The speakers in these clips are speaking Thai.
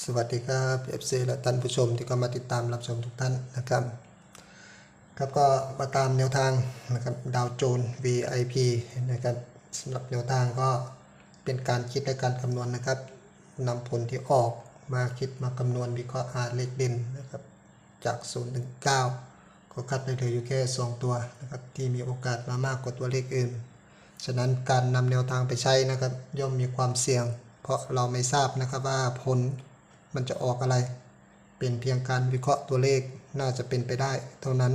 สวัสดีครับ FC และท่านผู้ชมที่เข้ามาติดตามรับชมทุกท่านนะครับครับก็มาตามแนวทางนะครับดาวโจน VIP นะครับสำหรับแนวทางก็เป็นการคิดและการคำนวณนะครับนำผลที่ออกมาคิดมาคำนวณวิเคราะห์หาเลขเด่นนะครับจาก0ถึง9ก็คัดได้เหลืออยู่แค่ 2 ตัวนะครับที่มีโอกาสมามากกว่าตัวเลขอื่น ฉะนั้นการนำแนวทางไปใช้นะครับย่อมมีความเสี่ยง เพราะเราไม่ทราบนะครับว่าผล มันจะออกอะไร เป็นเพียงการวิเคราะห์ตัวเลขน่าจะเป็นไปได้ เท่านั้น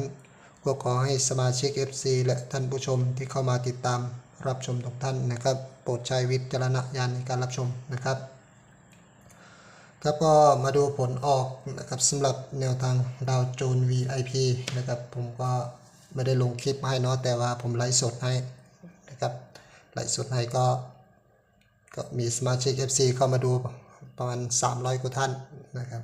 ก็ขอให้สมาชิก FC และท่านผู้ชมที่เข้ามาติดตามรับชมทุกท่านนะครับ โปรดใช้วิจารณญาณในการรับชมนะครับครับก็มาดูผลออกนะครับสำหรับแนวทางดาวโจน VIP นะครับผมก็ไม่ได้ลงคลิปให้เนาะแต่ว่าผมไลฟ์สดให้นะครับไลฟ์สดให้ก็ก็มีสมาชิก FC เข้ามาดู ประมาณ 300กว่าท่านนะครับ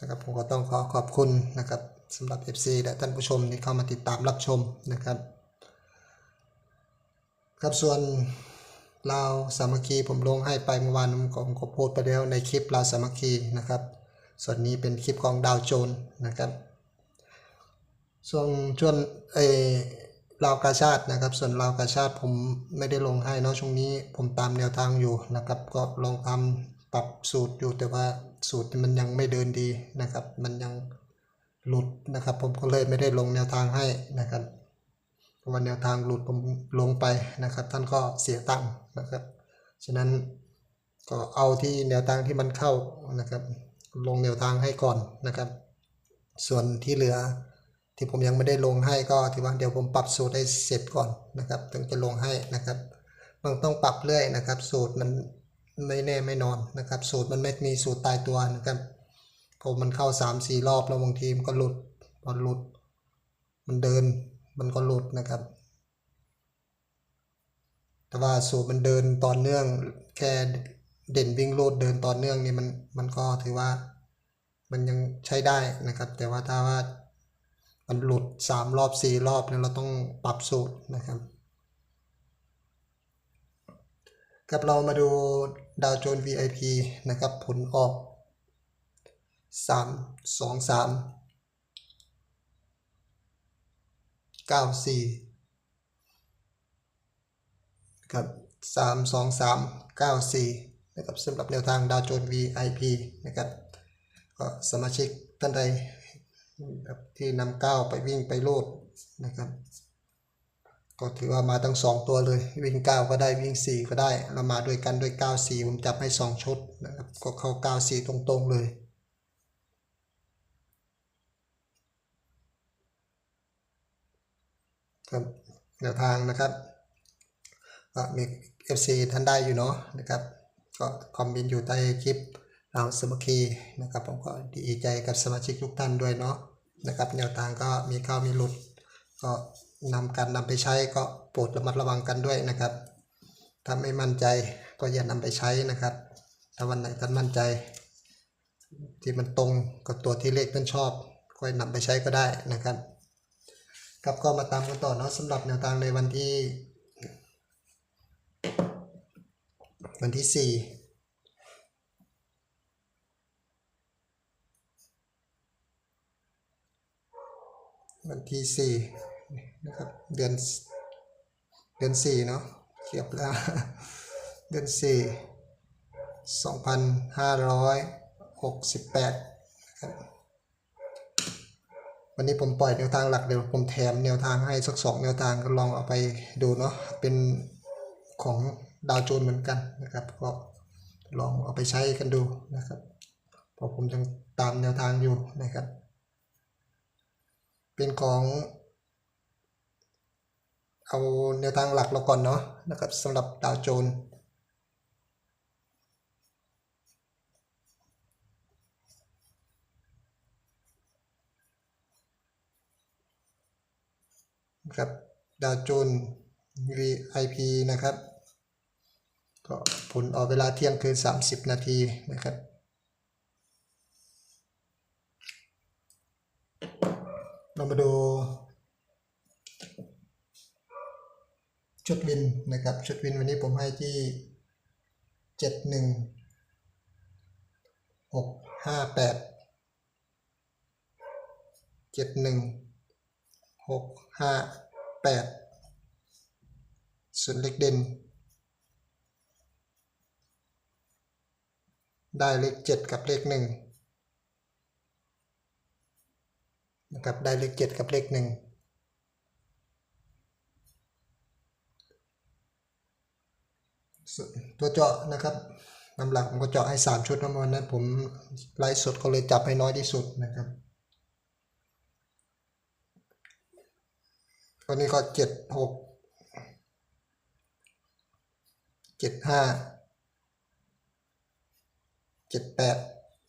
นะครับผมก็ต้องขอขอบคุณนะครับสำหรับ FC และท่านผู้ชมที่เข้ามาติดตามรับชมนะครับ ครับส่วนลาวสามัคคีผมลงให้ไปเมื่อวานผมก็โพสต์ไปแล้วในคลิปลาวสามัคคีนะครับ ส่วนนี้เป็นคลิปของดาวโจนนะครับ ส่วนช่วงเออลาวกาชาตินะครับ ส่วนลาวกาชาติผมไม่ได้ลงให้เนาะช่วงนี้ผมตามแนวทางอยู่นะครับ ก็ลองทำ ปรับสูตรอยู่แต่ว่าสูตรมันยังไม่เดินดีนะครับ มันยังหลุดนะครับ ผมก็เลยไม่ได้ลงแนวทางให้นะครับเพราะว่าแนวทางหลุดผมลงไปนะครับ ท่านก็เสียตังค์นะครับ ฉะนั้นก็เอาที่แนวทางที่มันเข้านะครับ ลงแนวทางให้ก่อนนะครับ ส่วนที่เหลือที่ผมยังไม่ได้ลงให้ก็ถือว่าเดี๋ยวผมปรับสูตรให้เสร็จก่อนนะครับ ถึงจะลงให้นะครับมันต้องปรับเรื่อยนะครับ สูตรมัน ไม่แน่ไม่นอนนะครับ สูตรมันไม่มีสูตรตายตัวนะครับผมมันเข้าสามสี่รอบแล้วบางทีมันก็หลุดพอหลุด มันเดินมันก็หลุดนะครับ แต่ว่าสูตรมันเดินต่อเนื่องแค่เด่นวิ่งโลดเดินต่อเนื่องนี่มันมันก็ถือว่ามันยังใช้ได้นะครับ แต่ว่าถ้าว่ามันหลุดสามรอบสี่รอบเนี่ยเราต้องปรับสูตรนะครับ กับเรามาดูดาวโจน VIP นะครับผลออกสามสองสามเก้าสี่ครับสามสองสามเก้าสี่นะครับสำหรับแนวทางดาวโจน VIP นะครับก็สมาชิกท่านใดที่นำก้าวไปวิ่งไปโลดนะครับ ก็ถือว่ามาทั้งสองตัวเลย วิ่งเก้าก็ได้วิ่งสี่ก็ได้เรามาด้วยกันด้วยเก้าสี่ผมจับให้สองชุดนะครับก็เข้าเก้าสี่ตรงๆเลยครับแนวทางนะครับก็มี FC ท่านได้อยู่เนาะนะครับ ก็คอมเมนต์อยู่ใต้คลิปเราสมัคคีนะครับผมก็ดีใจกับสมาชิกทุกท่านด้วยเนาะนะครับแนวทางก็มีเข้ามีหลุดก็ นำการนำไปใช้ก็โปรดระมัดระวังกันด้วยนะครับ ถ้าไม่มั่นใจก็อย่านำไปใช้นะครับ ถ้าวันไหนท่านมั่นใจ ที่มันตรงกับตัวที่เลขท่านชอบก็นำไปใช้ก็ได้นะครับครับก็มาตามกันต่อเนาะสำหรับแนวทางในวันที่ วันที่สี่วันที่สี่ นะครับ เดือนเดือนสี่เนาะเทียบแล้วเดือนสี่สองพันห้าร้อยหกสิบแปดนะครับวันนี้ผมปล่อยแนวทางหลักเดี๋ยวผมแถมแนวทางให้สักสองแนวทางก็ลองเอาไปดูเนาะเป็นของดาวโจนส์เหมือนกันนะครับ ก็ลองเอาไปใช้กันดูนะครับเพราะผมยังตามแนวทางอยู่นะครับ เป็นของ เอาแนวทางหลักเราก่อนเนาะนะครับสำหรับดาวโจนส์นะครับดาวโจนส์ VIP นะครับ ก็ผลออกเวลาเที่ยงคืน 30 นาทีนะครับ เรามาดู ชุดวินนะครับ ชุดวินวันนี้ผมให้ที่ 71 658 71 658 ส่วนเลขเด่น ได้เลข 7 กับเลข 1 นะครับ ได้เลข 7 กับเลข 1 ตัวเจาะนะครับลำหลักผมก็เจาะให้สามชุดนะวันนั้นผมไลฟ์สดก็เลยจับให้น้อยที่สุดนะครับตัวนี้ก็เจ็ดหกเจ็ดห้าเจ็ดแปด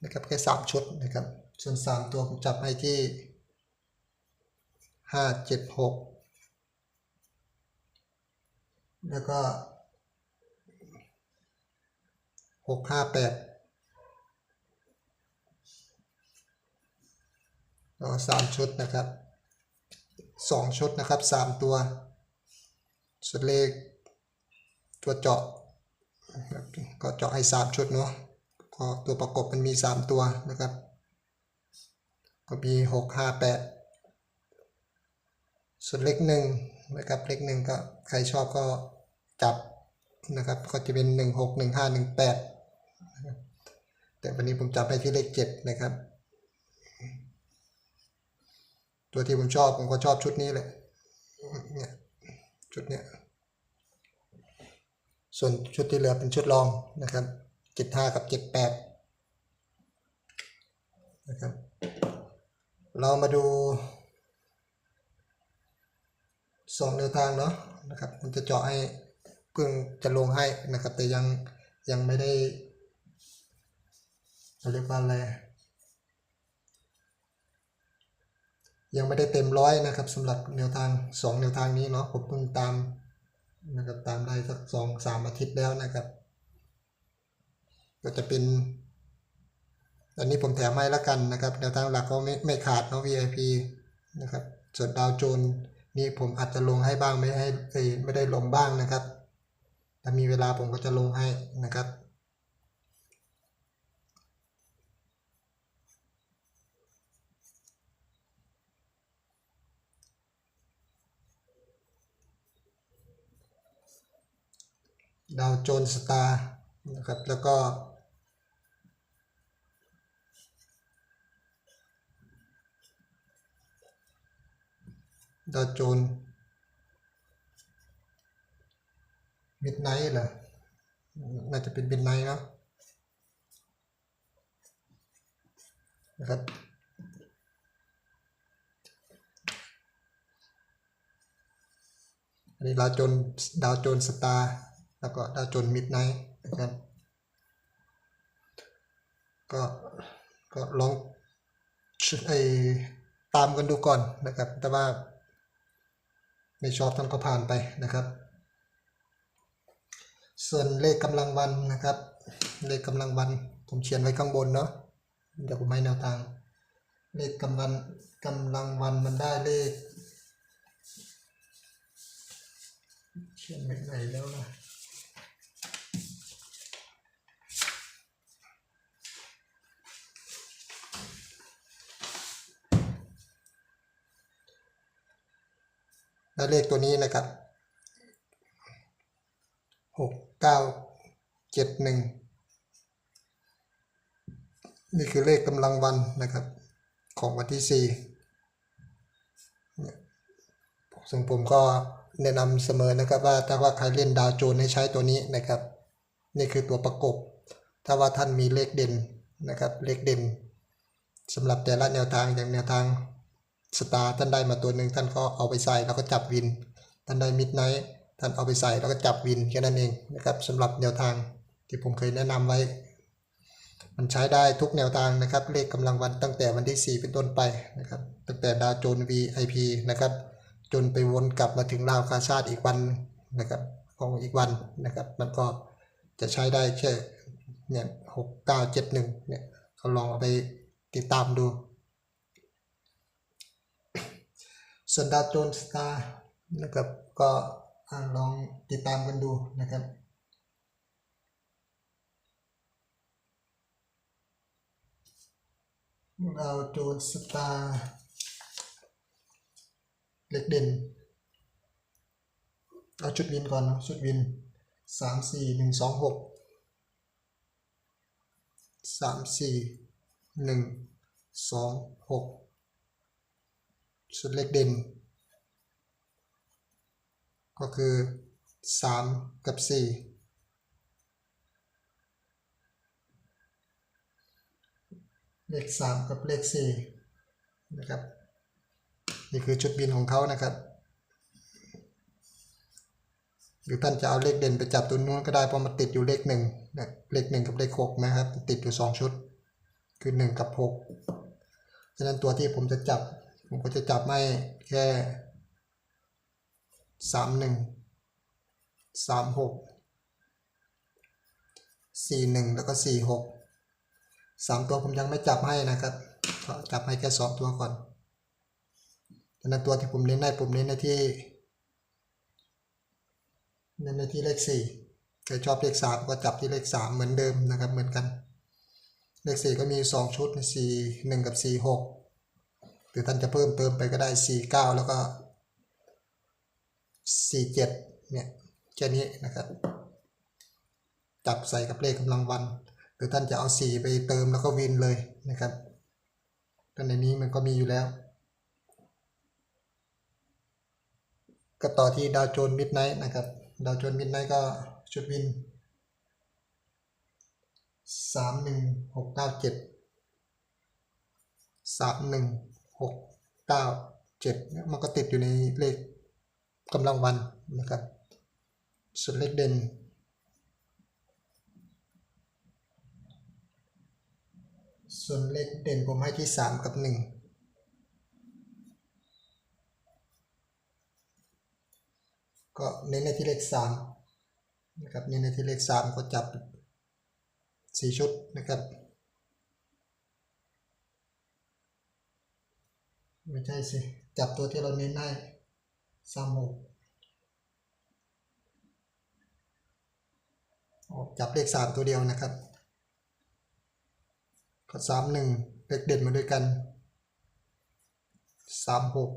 นะครับแค่สามชุดนะครับ ส่วนสามตัวผมจับให้ที่ห้าเจ็ดหกแล้วก็ หกห้าแปดก็สามชุดนะครับสองชุดนะครับสามตัวสุดเลขตัวเจาะก็เจาะให้สามชุดเนาะก็ตัวประกบมันมี3ตัวนะครับ ก็มี6 5 8ส่วนเลขหนึ่งนะครับเลขหนึ่งก็ใครชอบก็จับนะครับก็จะเป็น1 6 1 5 1 8นะครับ แต่วันนี้ผมจับไปที่เลข7นะครับ ตัวที่ผมชอบผมก็ชอบชุดนี้เลยเนี่ยชุดเนี้ยส่วนชุดที่เหลือเป็นชุดรองนะครับเจ็ดห้ากับเจ็ดแปดนะครับ เรามาดูสองแนวทางเนาะนะครับผมจะเจาะให้เพิ่งจะลงให้นะครับ แต่ยังยังไม่ได้ เขาเรียกว่าอะไรยังไม่ได้เต็มร้อยนะครับสำหรับแนวทางสองแนวทางนี้เนาะผมเพิ่งตามนะครับตามได้สักสองสามอาทิตย์แล้วนะครับ ก็จะเป็น อันนี้ผมแถมให้ล้วกันนะครับแนวทางหลักก็ไม่ไม่ขาดเนาะ VIP นะครับส่วนดาวโจนนี่ผมอาจจะลงให้บ้างไม่ให้ไม่ได้ลงบ้างนะครับถ้ามีเวลาผมก็จะลงให้นะครับ ดาวโจนสตาร์นะครับ แล้วก็ ดาวโจนมิดไนท์เหรอ น่าจะเป็นมิดไนท์เนาะนะครับอันนี้ดาวโจนดาวโจนสตาร์ แล้วก็ดาวจนมิดไนท์นะครับ ก็ก็ลองไอตามกันดูก่อนนะครับ แต่ว่าไม่ชอบท่านก็ผ่านไปนะครับ ส่วนเลขกำลังวันนะครับ เลขกำลังวัน ผมเขียนไว้ข้างบนเนาะเดี๋ยวผมให้แนวทาง เลขกำลังกำลังวันมันได้เลขเขียนไว้ไหนแล้วนะ ได้เลขตัวนี้นะครับหกเก้าเจ็ดหนึ่งนี่คือเลขกำลังวันนะครับของวันที่สี่ซึ่งผมก็แนะนำเสมอนะครับว่าถ้าว่าใครเล่นดาวโจนให้ใช้ตัวนี้นะครับ นี่คือตัวประกบ ถ้าว่าท่านมีเลขเด่นนะครับเลขเด่นสำหรับแต่ละแนวทางอย่างแนวทาง สตาร์ท่านได้มาตัวหนึ่งท่านก็เอาไปใส่แล้วก็จับวิน ท่านได้มิดไนท์ท่านเอาไปใส่แล้วก็จับวินแค่นั้นเองนะครับสำหรับแนวทางที่ผมเคยแนะนำไว้ มันใช้ได้ทุกแนวทางนะครับ เลขกำลังวันตั้งแต่วันที่ 4 เป็นต้นไปนะครับ ตั้งแต่ดาวโจน VIP นะครับ จนไปวนกลับมาถึงราวคาชาติอีกวันนะครับของอีกวันนะครับ มันก็จะใช้ได้แค่เนี่ยหกเก้าเจ็ดหนึ่งเนี่ยเขาลองเอาไปติดตามดู ส่วนดาวโจนสตาร์นะครับก็ลองติดตามกันดูนะครับดาวโจนสตาร์เล็กเด่น เอาชุดวินก่อนเนะชุดวินสามสี่หนึ่งสองหกสามสี่หนึ่งสองหก ชุดเล็กเด่น ก็คือสามกับสี่เลขสามกับเลขสี่นะครับ นี่คือชุดบินของเขานะครับหรือท่านจะเอาเลขเด่นไปจับตัวนู้นก็ได้เพราะมันติดอยู่เลขหนึ่งเลขหนึ่งกับเลขหกนะครับ ติดอยู่สองชุด คือหนึ่งกับหกฉะนั้นตัวที่ผมจะจับ ผมก็จะจับไม่แค่สามหนึ่งสามหกสี่หนึ่งแล้วก็สี่หกสามตัวผมยังไม่จับให้นะครับจับให้แค่สองตัวก่อนฉะนั้นตัวที่ผมเน้นให้ผมเน้นในที่เน้นในที่เลขสี่ใครชอบเลขสามก็จับที่เลขสามเหมือนเดิมนะครับเหมือนกัน เลขสี่ก็มีสองชุดสี่หนึ่งกับสี่หก หรือท่านจะเพิ่มเติมไปก็ได้สี่เก้าแล้วก็สี่เจ็ดเนี่ยแค่นี้นะครับ จับใส่กับเลขกำลังวัน หรือท่านจะเอาสี่ไปเติมแล้วก็วินเลยนะครับก็ในนี้มันก็มีอยู่แล้วก็ต่อที่ดาวโจนมิดไนท์นะครับ ดาวโจนมิดไนท์ก็ชุดวินสามหนึ่งห กเก้าเจ็ดมหนึ่งหกเก้าเจ็ดมันก็ติดอยู่ในเลขกำลังวันนะครับส่วนเลขเด่นส่วนเลขเด่นผมให้ที่สามกับหนึ่งก็เน้นในที่เลขสามนะครับเน้นในที่เลขสามก็จับสี่ชุดนะครับ ไม่ใช่สิ จับตัวที่เราเน้นได้สามหกออกจับเลขสามตัวเดียวนะครับก็สามหนึ่งเลขเด่นมาด้วยกันสามหก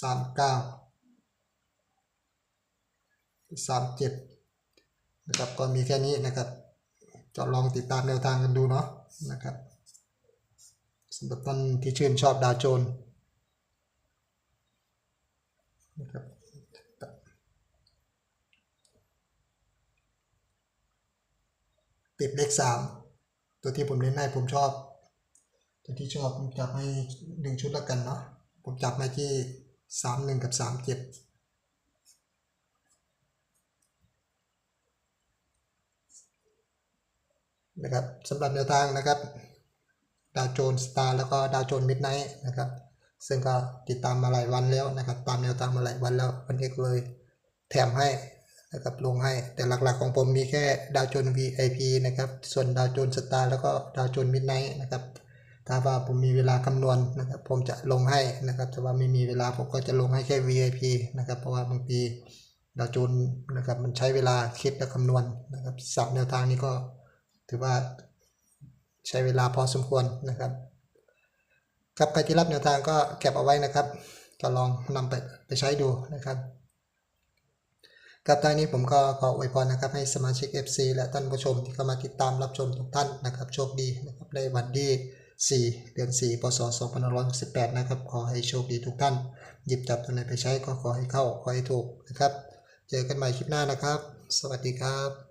สามเก้าสามเจ็ดนะครับก็มีแค่นี้นะครับจะลองติดตามแนวทางกันดูเนาะนะครับ สำหรับท่านที่ชื่นชอบดาวโจนนะครับติดเลขสามตัวที่ผมเล่นให้ผมชอบ ตัวที่ชอบผมจับให้หนึ่งชุดแล้วกันเนาะผมจับมาที่สามหนึ่งกับสามเจ็ดนะครับสำหรับแนวทางนะครับ ดาวโจนสตาร์แล้วก็ดาวโจนมิดไนท์นะครับ ซึ่งก็ติดตามมาหลายวันแล้วนะครับ ตามแนวทางมาหลายวันแล้ววันนี้ก็เลยแถมให้นะครับลงให้แต่หลักๆของผมมีแค่ดาวโจน VIP นะครับ ส่วนดาวโจนสตาร์แล้วก็ดาวโจนมิดไนท์นะครับถ้าว่าผมมีเวลาคำนวณนะครับ ผมจะลงให้นะครับแต่ว่าไม่มีเวลาผมก็จะลงให้แค่ VIP นะครับ เพราะว่าบางทีดาวโจนนะครับมันใช้เวลาคิดและคำนวณนะครับสับแนวทางนี้ก็ถือว่า ใช้เวลาพอสมควรนะครับครับใครที่รับแนวทางก็เก็บเอาไว้นะครับ ก็ลองนำไปไปใช้ดูนะครับกับท้ายนี้ผมก็ขออวยพรนะครับ ให้สมาชิก FC และท่านผู้ชมที่เข้ามาติดตามรับชมทุกท่านนะครับ โชคดีนะครับในวันที่ 4 เดือน 4 พศ 2568 นะครับ ขอให้โชคดีทุกท่าน หยิบจับตัวไหนไปใช้ก็ขอให้เข้า ขอให้ถูกนะครับ เจอกันใหม่คลิปหน้านะครับ สวัสดีครับ